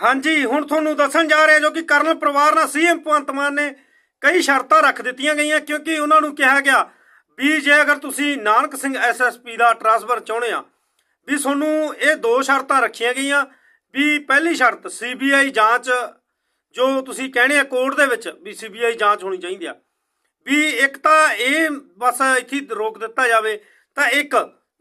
ਹਾਂਜੀ, ਹੁਣ ਤੁਹਾਨੂੰ ਦੱਸਣ ਜਾ ਰਿਹਾ ਜੋ ਕਿ ਕਰਨਲ ਪਰਿਵਾਰ ਨਾਲ ਸੀਐਮ ਭਗਵੰਤ ਮਾਨ ਨੇ ਕਈ ਸ਼ਰਤਾਂ ਰੱਖ ਦਿੱਤੀਆਂ ਗਈਆਂ, ਕਿਉਂਕਿ ਉਹਨਾਂ ਨੂੰ ਕਿਹਾ ਗਿਆ ਵੀ ਜੇ ਅਗਰ ਤੁਸੀਂ ਨਾਨਕ ਸਿੰਘ ਐਸਐਸਪੀ ਦਾ ਟ੍ਰਾਂਸਫਰ ਚਾਹੁੰਦੇ ਆ, ਵੀ ਤੁਹਾਨੂੰ ਇਹ ਦੋ ਸ਼ਰਤਾਂ ਰੱਖੀਆਂ ਗਈਆਂ ਵੀ ਪਹਿਲੀ ਸ਼ਰਤ ਸੀਬੀਆਈ ਜਾਂਚ, ਜੋ ਤੁਸੀਂ ਕਹਿੰਦੇ ਆ ਕੋਰਟ ਦੇ ਵਿੱਚ ਵੀ ਸੀਬੀਆਈ ਜਾਂਚ ਹੋਣੀ ਚਾਹੀਦੀ ਆ, ਵੀ ਇੱਕ ਤਾਂ ਇਹ ਬਸ ਇੱਥੇ ਰੋਕ ਦਿੱਤਾ ਜਾਵੇ, ਤਾਂ ਇੱਕ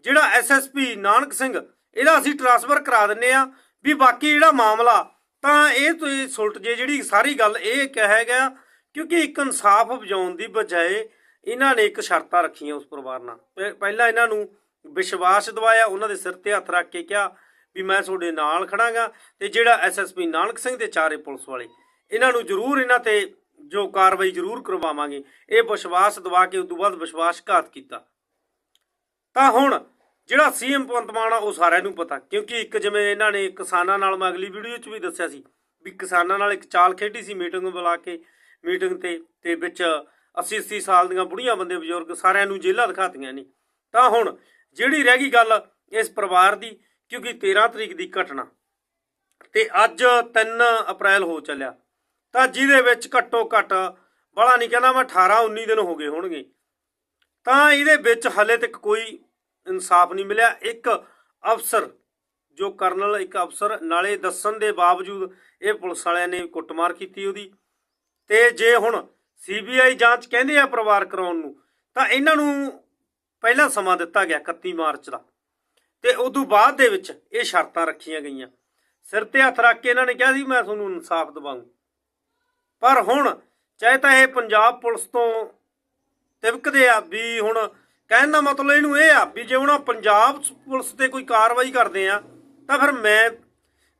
ਜਿਹੜਾ ਐਸਐਸਪੀ ਨਾਨਕ ਸਿੰਘ, ਇਹਦਾ ਅਸੀਂ ਟ੍ਰਾਂਸਫਰ ਕਰਾ ਦਿੰਨੇ ਆ ਵੀ ਬਾਕੀ ਜਿਹੜਾ ਮਾਮਲਾ, ਤਾਂ ਇਹ ਤੁਸੀਂ ਸੁਲਟ ਜੇ ਜਿਹੜੀ ਸਾਰੀ ਗੱਲ ਇਹ ਕਿਹਾ ਗਿਆ, ਕਿਉਂਕਿ ਇੱਕ ਇਨਸਾਫ ਵਜਾਉਣ ਦੀ ਬਜਾਏ ਇਹਨਾਂ ਨੇ ਇੱਕ ਸ਼ਰਤਾਂ ਰੱਖੀਆਂ ਉਸ ਪਰਿਵਾਰ ਨਾਲ। ਪਹਿਲਾਂ ਇਹਨਾਂ ਨੂੰ ਵਿਸ਼ਵਾਸ ਦਿਵਾਇਆ, ਉਹਨਾਂ ਦੇ ਸਿਰ ਤੇ ਹੱਥ ਰੱਖ ਕੇ ਕਿਹਾ ਵੀ ਮੈਂ ਤੁਹਾਡੇ ਨਾਲ ਖੜਾਂਗਾ ਤੇ ਜਿਹੜਾ ਐਸਐਸਪੀ ਨਾਨਕ ਸਿੰਘ ਤੇ ਚਾਰੇ ਪੁਲਿਸ ਵਾਲੇ, ਇਹਨਾਂ ਨੂੰ ਜ਼ਰੂਰ ਇਹਨਾਂ ਤੇ ਜੋ ਕਾਰਵਾਈ ਜ਼ਰੂਰ ਕਰਵਾਵਾਂਗੇ। ਇਹ ਵਿਸ਼ਵਾਸ ਦਵਾ ਕੇ ਉਸ ਤੋਂ ਬਾਅਦ ਵਿਸ਼ਵਾਸਘਾਤ ਕੀਤਾ। ਤਾਂ ਹੁਣ ਜਿਹੜਾ ਸੀਐਮ ਭਗਵੰਤ ਮਾਨ ਆ, ਉਹ ਸਾਰਿਆਂ ਨੂੰ ਪਤਾ। ਕਿਉਂਕਿ ਇੱਕ ਜਿਵੇਂ ਇਹਨਾਂ ਨੇ ਕਿਸਾਨਾਂ ਨਾਲ, ਮੈਂ ਅਗਲੀ ਵੀਡੀਓ 'ਚ ਵੀ ਦੱਸਿਆ ਸੀ ਵੀ ਕਿਸਾਨਾਂ ਨਾਲ ਇੱਕ ਚਾਲ ਖੇਡੀ ਸੀ ਮੀਟਿੰਗ ਬੁਲਾ ਕੇ, ਮੀਟਿੰਗ ਤੇ ਤੇ ਵਿੱਚ 80 80 ਸਾਲ ਦੀਆਂ ਬੁੜੀਆਂ ਬੰਦੇ, ਬਜ਼ੁਰਗ ਸਾਰਿਆਂ ਨੂੰ ਜੇਲ੍ਹਾਂ ਦਿਖਾਤੀਆਂ ਨੇ। ਤਾਂ ਹੁਣ ਜਿਹੜੀ ਰਹਿ ਗਈ ਗੱਲ ਇਸ ਪਰਿਵਾਰ ਦੀ, ਕਿਉਂਕਿ 13 ਤਰੀਕ ਦੀ ਘਟਨਾ, ਤੇ ਅੱਜ 3 ਅਪ੍ਰੈਲ ਹੋ ਚੱਲਿਆ। ਤਾਂ ਜਿਹਦੇ ਵਿੱਚ ਘੱਟੋ ਘੱਟ ਬੜਾ ਨਹੀਂ ਕਹਿੰਦਾ ਮੈਂ 18 19 ਦਿਨ ਹੋ ਗਏ ਹੋਣਗੇ। ਤਾਂ ਇਹਦੇ ਵਿੱਚ ਹਲੇ ਤੱਕ ਕੋਈ ਇਨਸਾਫ ਨਹੀਂ ਮਿਲਿਆ। ਇੱਕ ਅਫਸਰ, ਜੋ ਕਰਨਲ, ਇੱਕ ਅਫਸਰ, ਨਾਲੇ ਦੱਸਣ ਦੇ ਬਾਵਜੂਦ ਇਹ ਪੁਲਿਸ ਵਾਲਿਆਂ ਨੇ ਕੁੱਟਮਾਰ ਕੀਤੀ ਉਹਦੀ। ਤੇ ਜੇ ਹੁਣ ਸੀਬੀਆਈ ਜਾਂਚ ਕਹਿੰਦੇ ਆ ਪਰਿਵਾਰ ਕਰਾਉਣ ਨੂੰ, ਤਾਂ ਇਹਨਾਂ ਨੂੰ ਪਹਿਲਾਂ ਸਮਾਂ ਦਿੱਤਾ ਗਿਆ 31 ਮਾਰਚ ਦਾ। ਤੇ ਉਦੋਂ ਬਾਅਦ ਦੇ ਵਿੱਚ ਇਹ ਸ਼ਰਤਾਂ ਰੱਖੀਆਂ ਗਈਆਂ। ਸਿਰ ਤੇ ਹੱਥ ਰੱਖ ਕੇ ਇਹਨਾਂ ਨੇ ਕਿਹਾ ਸੀ, ਮੈਂ ਤੁਹਾਨੂੰ ਇਨਸਾਫ ਦਿਵਾਉਂ ਪਰ ਹੁਣ, ਚਾਹੇ ਤਾਂ ਇਹ ਪੰਜਾਬ ਪੁਲਿਸ ਤੋਂ ਤਿਵਕਦੇ ਆ ਵੀ ਹੁਣ ਕਹਿਣ ਦਾ ਮਤਲਬ ਇਹਨੂੰ ਇਹ ਆ ਵੀ ਜੇ ਹੁਣ ਪੰਜਾਬ ਪੁਲਿਸ ਤੇ ਕੋਈ ਕਾਰਵਾਈ ਕਰਦੇ ਆ, ਤਾਂ ਫਿਰ ਮੈਂ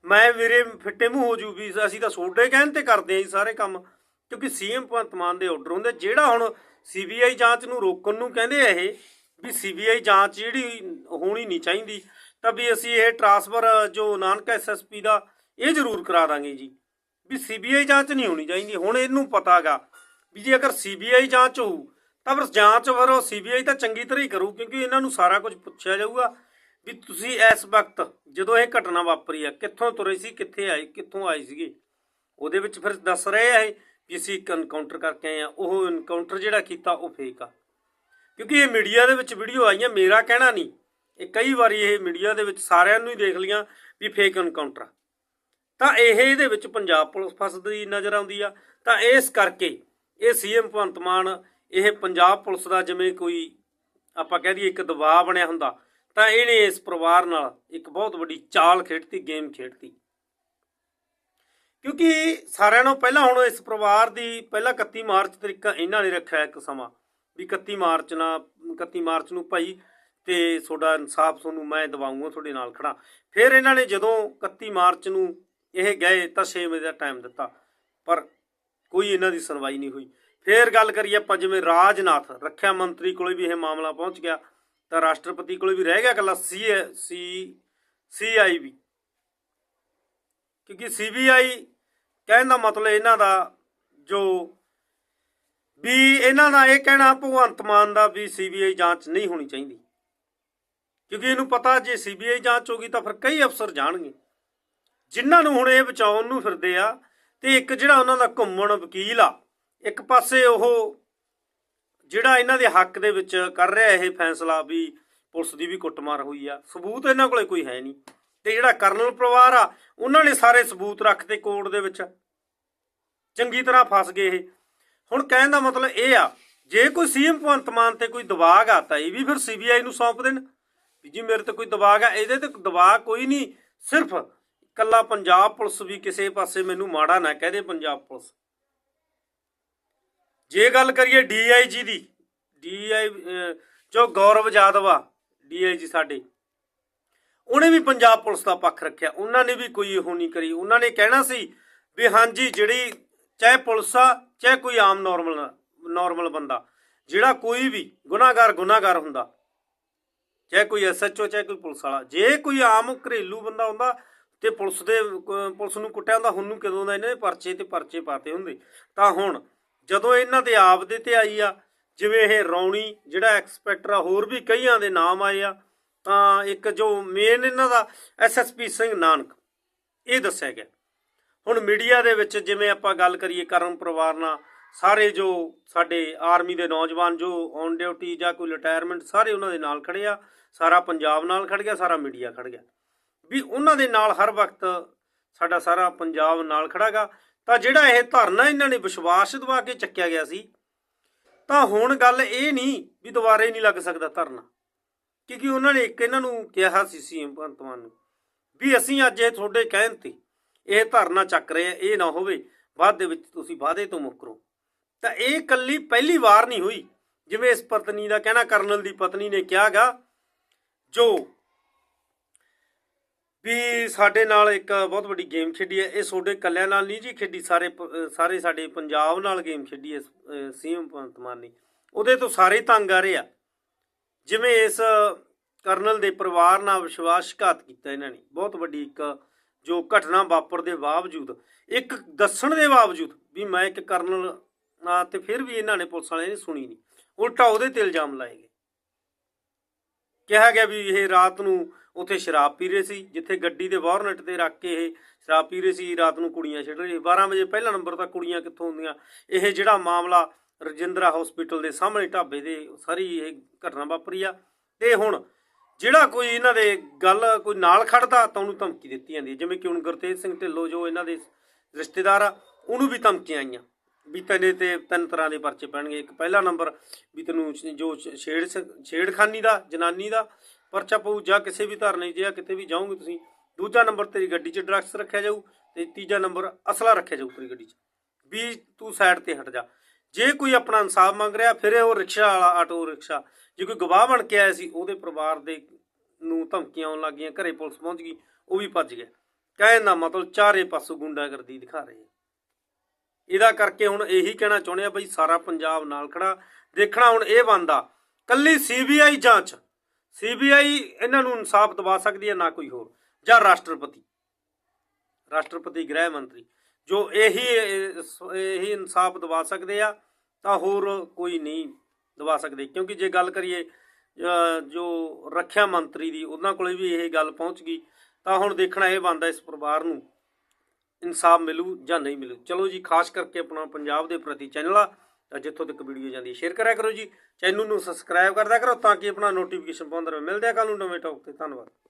ਮੈਂ ਵੀਰੇ ਫਿੱਟੇ ਮੂੰਹ ਹੋ ਜੂ ਵੀ ਅਸੀਂ ਤਾਂ ਸੋਡੇ ਕਹਿਣ ਤੇ ਕਰਦੇ ਆ ਜੀ ਸਾਰੇ ਕੰਮ, ਕਿਉਂਕਿ ਸੀਐਮ ਭਗਵੰਤ ਮਾਨ ਦੇ ਆਰਡਰ ਹੁੰਦੇ ਜਿਹੜਾ ਹੁਣ ਸੀਬੀਆਈ ਜਾਂਚ ਨੂੰ ਰੋਕਣ ਨੂੰ ਕਹਿੰਦੇ ਆ ਇਹ, ਵੀ ਸੀਬੀਆਈ ਜਾਂਚ ਜਿਹੜੀ ਹੋਣੀ ਨਹੀਂ ਚਾਹੀਦੀ, ਤਾਂ ਵੀ ਅਸੀਂ ਇਹ ਟ੍ਰਾਂਸਫਰ ਜੋ ਨਾਨਕ ਐਸਐਸਪੀ ਦਾ, ਇਹ ਜ਼ਰੂਰ ਕਰਾ ਦਾਂਗੇ ਜੀ। ਵੀ ਸੀਬੀਆਈ ਜਾਂਚ ਨਹੀਂ ਹੋਣੀ ਚਾਹੀਦੀ, ਹੁਣ ਇਹਨੂੰ ਪਤਾਗਾ ਵੀ ਜੇ ਅਗਰ ਸੀਬੀਆਈ ਜਾਂਚ ਹੋਊ ਤਾਂ ਫਿਰ ਜਾਂਚ ਫਿਰ ਉਹ ਸੀਬੀਆਈ ਤਾਂ ਚੰਗੀ ਤਰ੍ਹਾਂ ਹੀ ਕਰੂ, ਕਿਉਂਕਿ ਇਹਨਾਂ ਨੂੰ ਸਾਰਾ ਕੁਝ ਪੁੱਛਿਆ ਜਾਊਗਾ ਵੀ ਤੁਸੀਂ ਇਸ ਵਕਤ ਜਦੋਂ ਇਹ ਘਟਨਾ ਵਾਪਰੀ ਆ, ਕਿੱਥੋਂ ਤੁਰੇ ਸੀ, ਕਿੱਥੇ ਆਏ, ਕਿੱਥੋਂ ਆਏ ਸੀਗੇ? ਉਹਦੇ ਵਿੱਚ ਫਿਰ ਦੱਸ ਰਹੇ ਆ ਇਹ ਵੀ ਅਸੀਂ ਇੱਕ ਐਨਕਾਊਂਟਰ ਕਰਕੇ ਆਏ ਆ, ਉਹ ਐਨਕਾਊਂਟਰ ਜਿਹੜਾ ਕੀਤਾ ਉਹ ਫੇਕ ਆ। ਕਿਉਂਕਿ ਇਹ ਮੀਡੀਆ ਦੇ ਵਿੱਚ ਵੀਡੀਓ ਆਈਆਂ, ਮੇਰਾ ਕਹਿਣਾ ਨਹੀਂ, ਇਹ ਕਈ ਵਾਰੀ ਇਹ ਮੀਡੀਆ ਦੇ ਵਿੱਚ ਸਾਰਿਆਂ ਨੂੰ ਹੀ ਦੇਖ ਲੀਆਂ ਵੀ ਫੇਕ ਐਨਕਾਊਂਟਰ ਤਾਂ ਇਹ ਇਹਦੇ ਵਿੱਚ ਪੰਜਾਬ ਪੁਲਿਸ ਫਸਦੀ ਨਜ਼ਰ ਆਉਂਦੀ ਆ, ਤਾਂ ਇਸ ਕਰਕੇ ਇਹ ਸੀਐਮ ਭਗਵੰਤ ਮਾਨ ਇਹ ਪੰਜਾਬ ਪੁਲਿਸ ਦਾ ਜਿਵੇਂ ਕੋਈ ਆਪਾਂ ਕਹਿ ਦਈਏ ਇੱਕ ਦਬਾਅ ਬਣਿਆ ਹੁੰਦਾ, ਤਾਂ ਇਹਨੇ ਇਸ ਪਰਿਵਾਰ ਨਾਲ ਇੱਕ ਬਹੁਤ ਵੱਡੀ ਚਾਲ ਖੇਡਤੀ, ਗੇਮ ਖੇਡਤੀ। ਕਿਉਂਕਿ ਸਾਰਿਆਂ ਨੂੰ ਪਹਿਲਾਂ ਹੁਣ ਇਸ ਪਰਿਵਾਰ ਦੀ ਪਹਿਲਾਂ 31 ਮਾਰਚ ਤਰੀਕਾ ਇਹਨਾਂ ਨੇ ਰੱਖਿਆ ਇੱਕ ਸਮਾਂ, ਵੀ 31 ਮਾਰਚ ਨਾ 31 ਮਾਰਚ ਨੂੰ ਭਾਈ ਤੇ ਤੁਹਾਡਾ ਇਨਸਾਫ ਤੁਹਾਨੂੰ ਮੈਂ ਦਿਵਾਉਂਗਾ, ਤੁਹਾਡੇ ਨਾਲ ਖੜਾ ਫਿਰ ਇਹਨਾਂ ਨੇ ਜਦੋਂ 31 ਮਾਰਚ ਨੂੰ ਇਹ ਗਏ ਤਾਂ 6 ਵਜੇ ਦਾ ਟਾਈਮ ਦਿੱਤਾ, ਪਰ ਕੋਈ ਇਹਨਾਂ ਦੀ ਸੁਣਵਾਈ ਨਹੀਂ ਹੋਈ। ਫੇਰ ਗੱਲ ਕਰੀਏ ਆਪਾਂ ਜਿਵੇਂ ਰਾਜਨਾਥ, ਰੱਖਿਆ ਮੰਤਰੀ ਕੋਲੇ ਵੀ ਇਹ ਮਾਮਲਾ ਪਹੁੰਚ ਗਿਆ, ਤਾਂ ਰਾਸ਼ਟਰਪਤੀ ਕੋਲੇ ਵੀ ਰਹਿ ਗਿਆ ਕੱਲਾ ਸੀ ਸੀ ਸੀਆਈਬੀ ਕਿਉਂਕਿ ਸੀਬੀਆਈ ਕਹਿਣ ਦਾ ਮਤਲਬ ਇਹਨਾਂ ਦਾ ਜੋ ਵੀ ਇਹਨਾਂ ਦਾ ਇਹ ਕਹਿਣਾ ਭਗਵੰਤ ਮਾਨ ਦਾ ਵੀ ਸੀਬੀਆਈ ਜਾਂਚ ਨਹੀਂ ਹੋਣੀ ਚਾਹੀਦੀ। ਕਿਉਂਕਿ ਇਹਨੂੰ ਪਤਾ ਜੇ ਸੀਬੀਆਈ ਜਾਂਚ ਹੋਗੀ ਤਾਂ ਫਿਰ ਕਈ ਅਫਸਰ ਜਾਣਗੇ। ਜਿਨ੍ਹਾਂ ਨੂੰ ਹੁਣ ਇਹ ਬਚਾਉਣ ਨੂੰ ਫਿਰਦੇ ਆ, ਤੇ ਇੱਕ ਜਿਹੜਾ ਉਹਨਾਂ ਦਾ ਘੁੰਮਣ ਵਕੀਲ ਆ ਇੱਕ ਪਾਸੇ ਉਹ ਜਿਹੜਾ ਇਹਨਾਂ ਦੇ ਹੱਕ ਦੇ ਵਿੱਚ ਕਰ ਰਿਹਾ ਇਹ ਫੈਸਲਾ ਵੀ ਪੁਲਿਸ ਦੀ ਵੀ ਕੁੱਟਮਾਰ ਹੋਈ ਆ। ਸਬੂਤ ਇਹਨਾਂ ਕੋਲੇ ਕੋਈ ਹੈ ਨਹੀਂ। ਤੇ ਜਿਹੜਾ ਕਰਨਲ ਪਰਿਵਾਰ ਆ, ਉਹਨਾਂ ਨੇ ਸਾਰੇ ਸਬੂਤ ਰੱਖਤੇ ਕੋਰਟ ਦੇ ਵਿੱਚ। ਚੰਗੀ ਤਰ੍ਹਾਂ ਫਸ ਗਏ ਇਹ। ਹੁਣ ਕਹਿਣ ਦਾ ਮਤਲਬ ਇਹ ਆ, ਜੇ ਕੋਈ ਸੀਐਮ ਭਗਵੰਤ ਮਾਨ ਤੇ ਕੋਈ ਦਬਾਅ ਆ ਤਾਂ ਇਹ ਵੀ ਫਿਰ ਸੀਬੀਆਈ ਨੂੰ ਸੌਂਪ ਦੇਣ। ਵੀ ਜੀ ਮੇਰੇ ਤੇ ਕੋਈ ਦਬਾਅ ਆ, ਇਹਦੇ ਤੇ ਦਬਾਅ ਕੋਈ ਨਹੀਂ। ਸਿਰਫ ਕੱਲਾ ਪੰਜਾਬ ਪੁਲਿਸ ਵੀ ਕਿਸੇ ਪਾਸੇ ਮੈਨੂੰ ਮਾੜਾ ਨਾ ਕਹਦੇ ਪੰਜਾਬ ਪੁਲਿਸ। ਜੇ ਗੱਲ ਕਰੀਏ ਡੀਆਈਜੀ ਦੀ ਡੀਆਈ ਜੋ ਗੌਰਵ ਜਾਦਵ ਆ ਡੀਆਈਜੀ ਸਾਡੇ, ਉਹਨੇ ਵੀ ਪੰਜਾਬ ਪੁਲਿਸ ਦਾ ਪੱਖ ਰੱਖਿਆ। ਉਹਨਾਂ ਨੇ ਵੀ ਕੋਈ ਇਹੋ ਨਹੀਂ ਕਰੀ। ਉਹਨਾਂ ਨੇ ਕਹਿਣਾ ਸੀ ਵੀ ਹਾਂਜੀ, ਜਿਹੜੀ ਚਾਹੇ ਪੁਲਿਸ ਆ, ਚਾਹੇ ਕੋਈ ਆਮ ਨਾਰਮਲ ਨਾਰਮਲ ਬੰਦਾ, ਜਿਹੜਾ ਕੋਈ ਵੀ ਗੁਨਾਹਗਾਰ ਗੁਨਾਹਗਾਰ ਹੁੰਦਾ, ਚਾਹੇ ਕੋਈ ਐਸਐਚਓ ਚਾਹੇ ਕੋਈ ਪੁਲਿਸ ਵਾਲਾ, ਜੇ ਕੋਈ ਆਮ ਘਰੇਲੂ ਬੰਦਾ ਹੁੰਦਾ ਤੇ ਪੁਲਿਸ ਦੇ ਪੁਲਿਸ ਨੂੰ ਕੁੱਟਿਆ ਹੁੰਦਾ, ਹੁਣ ਨੂੰ ਕਦੋਂ ਦਾ ਇਹਨਾਂ ਦੇ ਪਰਚੇ ਤੇ ਪਰਚੇ ਪਾਤੇ ਹੁੰਦੇ। ਤਾਂ ਹੁਣ ਜਦੋਂ ਇਹਨਾਂ ਦੇ ਆਪ ਦੇ ਤੇ ਆਈ ਆ, ਜਿਵੇਂ ਇਹ ਰੌਣੀ, ਜਿਹੜਾ ਐਕਸਪੈਕਟਰ ਆ, ਹੋਰ ਵੀ ਕਈਆਂ ਦੇ ਨਾਮ ਆਏ ਆ, ਤਾਂ ਇੱਕ ਜੋ ਮੇਨ ਇਹਨਾਂ ਦਾ ਐਸਐਸਪੀ ਸਿੰਘ ਨਾਨਕ, ਇਹ ਦੱਸਿਆ ਗਿਆ। ਹੁਣ ਮੀਡੀਆ ਦੇ ਵਿੱਚ ਜਿਵੇਂ ਆਪਾਂ ਗੱਲ ਕਰੀਏ ਕਰਨ ਪਰਿਵਾਰ ਨਾਲ, ਸਾਰੇ ਜੋ ਸਾਡੇ ਆਰਮੀ ਦੇ ਨੌਜਵਾਨ ਜੋ ਔਨ ਡਿਊਟੀ ਜਾਂ ਕੋਈ ਰਿਟਾਇਰਮੈਂਟ ਸਾਰੇ ਉਹਨਾਂ ਦੇ ਨਾਲ ਖੜੇ ਆ, ਸਾਰਾ ਪੰਜਾਬ ਨਾਲ ਖੜ ਗਿਆ, ਸਾਰਾ ਮੀਡੀਆ ਖੜ ਗਿਆ। ਵੀ ਉਹਨਾਂ ਦੇ ਨਾਲ ਹਰ ਵਕਤ ਸਾਡਾ ਸਾਰਾ ਪੰਜਾਬ ਨਾਲ ਖੜਾਗਾ ਤਾਂ ਜਿਹੜਾ ਇਹ ਧਰਨਾ ਇਹਨਾਂ ਨੇ ਵਿਸ਼ਵਾਸ ਦਿਵਾ ਕੇ ਚੱਕਿਆ ਗਿਆ ਸੀ, ਤਾਂ ਹੁਣ ਗੱਲ ਇਹ ਨਹੀਂ ਵੀ ਦੁਬਾਰੇ ਨਹੀਂ ਲੱਗ ਸਕਦਾ ਧਰਨਾ। ਕਿਉਂਕਿ ਉਹਨਾਂ ਨੇ ਇੱਕ ਇਹਨਾਂ ਨੂੰ ਕਿਹਾ ਸੀ ਸੀਐਮ ਭਗਵੰਤ ਮਾਨ ਨੂੰ ਵੀ ਅਸੀਂ ਅੱਜ ਇਹ ਤੁਹਾਡੇ ਕਹਿਣ ਤੇ ਇਹ ਧਰਨਾ ਚੱਕ ਰਹੇ ਆ ਇਹ ਨਾ ਹੋਵੇ, ਬਾਅਦ ਦੇ ਵਿੱਚ ਤੁਸੀਂ ਵਾਅਦੇ ਤੋਂ ਮੁੱਕਰੋ। ਤਾਂ ਇਹ ਕੱਲੀ ਪਹਿਲੀ ਵਾਰ ਨਹੀਂ ਹੋਈ, ਜਿਵੇਂ ਇਸ ਪਤਨੀ ਦਾ ਕਹਿਣਾ ਕਰਨਲ ਦੀ ਪਤਨੀ ਨੇ ਕਿਹਾਗਾ, ਜੋ ਵੀ ਸਾਡੇ ਨਾਲ ਇੱਕ ਬਹੁਤ ਵੱਡੀ ਗੇਮ ਖੇਡੀ ਹੈ। ਇਹ ਤੁਹਾਡੇ ਕੱਲਿਆਂ ਨਾਲ ਨਹੀਂ ਜੀ ਖੇਡੀ, ਸਾਰੇ ਸਾਰੇ ਸਾਡੇ ਪੰਜਾਬ ਨਾਲ ਗੇਮ ਖੇਡੀ ਹੈ ਸੀਐਮ ਭਗਵੰਤ ਮਾਨ ਨੇ। ਉਹਦੇ ਤੋਂ ਸਾਰੇ ਤੰਗ ਆ ਰਹੇ ਆ। ਜਿਵੇਂ ਇਸ ਕਰਨਲ ਦੇ ਪਰਿਵਾਰ ਨਾਲ ਵਿਸ਼ਵਾਸਘਾਤ ਕੀਤਾ ਇਹਨਾਂ ਨੇ। ਬਹੁਤ ਵੱਡੀ ਇੱਕ ਜੋ ਘਟਨਾ ਵਾਪਰ ਦੇ ਬਾਵਜੂਦ, ਇੱਕ ਦੱਸਣ ਦੇ ਬਾਵਜੂਦ ਵੀ ਮੈਂ ਇੱਕ ਕਰਨਲ ਆ ਤੇ ਫਿਰ ਵੀ ਇਹਨਾਂ ਨੇ ਪੁਲਿਸ ਵਾਲਿਆਂ ਨੇ ਸੁਣੀ ਨਹੀਂ। ਉਲਟਾ ਉਹਦੇ ਤੇ ਇਲਜ਼ਾਮ ਲਾਏ ਗਏ। ਕਿਹਾ ਗਿਆ ਵੀ ਇਹ ਰਾਤ ਨੂੰ ਉੱਥੇ ਸ਼ਰਾਬ ਪੀ ਰਹੇ ਸੀ, ਜਿੱਥੇ ਗੱਡੀ ਦੇ ਵਾਰਨਟ ਤੇ ਰੱਖ ਕੇ ਇਹ ਸ਼ਰਾਬ ਪੀ ਰਹੇ ਸੀ, ਰਾਤ ਨੂੰ ਕੁੜੀਆਂ ਛੱਡ ਰਹੇ ਸੀ। 12 ਵਜੇ ਪਹਿਲਾ ਨੰਬਰ ਤਾਂ ਕੁੜੀਆਂ ਕਿੱਥੋਂ ਹੁੰਦੀਆਂ? ਇਹ ਜਿਹੜਾ ਮਾਮਲਾ ਰਜਿੰਦਰਾ ਹਸਪੀਟਲ ਦੇ ਸਾਹਮਣੇ ਢਾਬੇ ਦੇ ਸਾਰੀ ਇਹ ਘਟਨਾ ਵਾਪਰੀ ਆ। ਤੇ ਹੁਣ ਜਿਹੜਾ ਕੋਈ ਇਹਨਾਂ ਦੇ ਗੱਲ ਕੋਈ ਨਾਲ ਖੜਦਾ ਤਾਂ ਉਹਨੂੰ ਧਮਕੀ ਦਿੱਤੀ ਜਾਂਦੀ ਹੈ। ਜਿਵੇਂ ਕਿ ਹੁਣ ਗੁਰਤੇਜ ਸਿੰਘ ਢਿੱਲੋਂ ਜੋ ਇਹਨਾਂ ਦੇ ਰਿਸ਼ਤੇਦਾਰ ਆ, ਉਹਨੂੰ ਵੀ ਧਮਕੀਆਂ ਆਈਆਂ। ਵੀ ਤੈਨੇ ਤੇ ਤਿੰਨ ਤਰ੍ਹਾਂ ਦੇ ਪਰਚੇ ਪੈਣਗੇ। ਇੱਕ ਪਹਿਲਾ ਨੰਬਰ ਵੀ ਤੈਨੂੰ ਜੋ ਛੇੜ ਛੇੜਖਾਨੀ ਦਾ, ਜਨਾਨੀ ਦਾ ਪਰਚਾ ਪਊ, ਜਾਂ ਕਿਸੇ ਵੀ ਧਰਨੇ 'ਚ ਜਾਂ ਕਿਤੇ ਵੀ ਜਾਓਗੇ ਤੁਸੀਂ, ਦੂਜਾ ਨੰਬਰ ਤੇਰੀ ਗੱਡੀ 'ਚ ਡਰੱਗਸ ਰੱਖਿਆ ਜਾਊ, ਤੇ ਤੀਜਾ ਨੰਬਰ ਅਸਲਾ ਰੱਖਿਆ ਜਾਊ ਤੇਰੀ ਗੱਡੀ 'ਚ, ਵੀ ਤੂੰ ਸਾਈਡ ਤੇ ਹਟ ਜਾ। ਜੇ ਕੋਈ ਆਪਣਾ ਇਨਸਾਫ ਮੰਗ ਰਿਹਾ, ਫਿਰ ਉਹ ਰਿਕਸ਼ਾ ਵਾਲਾ, ਆਟੋ ਰਿਕਸ਼ਾ, ਜੇ ਕੋਈ ਗਵਾਹ ਬਣ ਕੇ ਆਇਆ ਸੀ, ਉਹਦੇ ਪਰਿਵਾਰ ਦੇ ਨੂੰ ਧਮਕੀਆਂ ਆਉਣ ਲੱਗੀਆਂ ਘਰੇ ਪੁਲਿਸ ਪਹੁੰਚ ਗਈ, ਉਹ ਵੀ ਭੱਜ ਗਿਆ। ਕਹਿਣ ਦਾ ਮਤਲਬ ਚਾਰੇ ਪਾਸੋਂ ਗੁੰਡਾਗਰਦੀ ਦਿਖਾ ਰਹੇ ਇਹਦਾ ਕਰਕੇ ਹੁਣ ਇਹੀ ਕਹਿਣਾ ਚਾਹੁੰਦੇ ਆ, ਬਈ ਸਾਰਾ ਪੰਜਾਬ ਨਾਲ ਖੜਾ, ਦੇਖਣਾ ਹੁਣ ਇਹ ਬੰਦਾ, ਕੱਲੀ ਸੀਬੀਆਈ ਜਾਂਚ ਸੀਬੀਆਈ ਇਹਨਾਂ ਨੂੰ ਇਨਸਾਫ ਦਿਵਾ ਸਕਦੀ ਹੈ, ਨਾ ਕੋਈ ਹੋਰ। ਜਾਂ ਰਾਸ਼ਟਰਪਤੀ। ਰਾਸ਼ਟਰਪਤੀ, ਗ੍ਰਹਿ ਮੰਤਰੀ। ਜੋ ਇਹੀ ਇਹੀ ਇਨਸਾਫ ਦਿਵਾ ਸਕਦੇ ਆ, ਤਾਂ ਹੋਰ ਕੋਈ ਨਹੀਂ ਦਵਾ ਸਕਦੇ। ਕਿਉਂਕਿ ਜੇ ਗੱਲ ਕਰੀਏ ਜੋ ਰੱਖਿਆ ਮੰਤਰੀ ਦੀ, ਉਹਨਾਂ ਕੋਲੇ ਵੀ ਇਹ ਗੱਲ ਪਹੁੰਚ ਗਈ, ਤਾਂ ਹੁਣ ਦੇਖਣਾ ਇਹ ਬੰਦਾ ਇਸ ਪਰਿਵਾਰ ਨੂੰ ਇਨਸਾਫ ਮਿਲੂ ਜਾਂ ਨਹੀਂ ਮਿਲੂ। ਚਲੋ ਜੀ, ਖਾਸ ਕਰਕੇ ਆਪਣਾ ਪੰਜਾਬ ਦੇ ਪ੍ਰਤੀ ਚੈਨਲ ਆ ਤਾਂ ਜਿੱਥੋਂ ਤੱਕ ਵੀਡੀਓ ਜਾਂਦੀ ਹੈ ਸ਼ੇਅਰ ਕਰਿਆ ਕਰੋ ਜੀ। ਚੈਨਲ ਨੂੰ ਸਬਸਕ੍ਰਾਈਬ ਕਰਦਿਆ ਕਰੋ ਤਾਂ ਕਿ ਆਪਣਾ ਨੋਟੀਫਿਕੇਸ਼ਨ ਪਾਉਂਦੇ ਰਹੇ ਮਿਲਦੇ ਆ ਕੱਲ ਨੂੰ ਨਵੇਂ ਟੌਪ ਤੇ। ਧੰਨਵਾਦ।